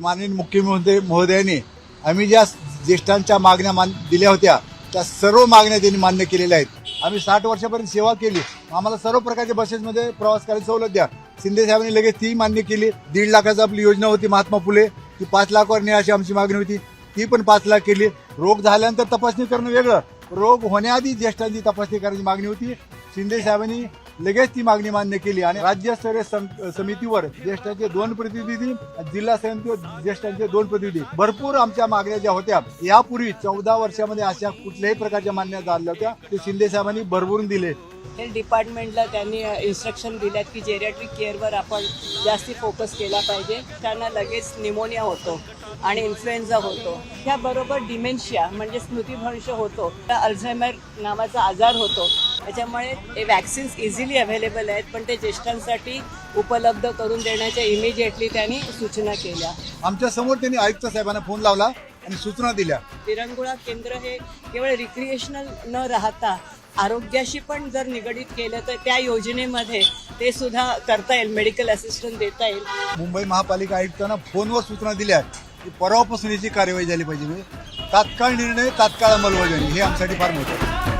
माननीय मुख्यमंत्री महोदयांनी आम्ही ज्या ज्येष्ठांच्या मागण्या मान दिल्या होत्या त्या सर्व मागण्या त्यांनी मान्य केलेल्या आहेत. आम्ही साठ वर्षापर्यंत सेवा केली. आम्हाला सर्व प्रकारच्या बसेसमध्ये प्रवास करायला सवलत द्या. शिंदे साहेबांनी लगेच ती मान्य केली. दीड लाखाची आपली योजना होती महात्मा फुले. ती पाच लाखावर न्या अशी आमची मागणी होती. ती पण पाच लाख केली. रोग झाल्यानंतर तपासणी करणं वेगळं. रोग होण्याआधी ज्येष्ठांची तपासणी करायची मागणी होती. शिंदे साहेबांनी लगेच ती मागणी मान्य केली आणि राज्यस्तरीय सम- समितीवर ज्येष्ठांचे दोन प्रतिनिधी जिल्हा समितीवर ज्येष्ठांचे दोन प्रतिनिधी. भरपूर आमच्या मागण्या ज्या होत्या यापूर्वी चौदा वर्षामध्ये अशा कुठल्याही प्रकारच्या मान्य झाल्या होत्या ते शिंदे साहेबांनी भरभरून दिले. हेल्थ डिपार्टमेंटला त्यांनी इन्स्ट्रक्शन दिल्यात की जेरियाट्रिक केअरवर आपण जास्ती फोकस केला पाहिजे. त्यांना लगेच निमोनिया होतो आणि इन्फ्लुएन्झा होतो. त्याबरोबर डिमेन्शिया म्हणजे स्मृतीभ्रंश होतो. अल्झायमर नावाचा आजार होतो. त्याच्यामुळे हे वॅक्सिन्स इझिली अवेलेबल आहेत पण ते ज्येष्ठांसाठी उपलब्ध करून देण्याच्या इमिजिएटली त्यांनी सूचना केल्या. आमच्यासमोर त्यांनी आयुक्त साहेबांना फोन लावला आणि सूचना दिल्या. विरंगुळा केंद्र हे केवळ रिक्रिएशनल न राहता आरोग्याशी पण जर निगडीत केलं तर त्या योजनेमध्ये ते सुद्धा करता येईल मेडिकल असिस्टंट देता येईल. मुंबई महापालिका आयुक्तांना फोनवर सूचना दिल्या की परवापासून याची कार्यवाही झाली पाहिजे. तात्काळ निर्णय तात्काळ अंमलबजावणी हे आमच्यासाठी फार आहे.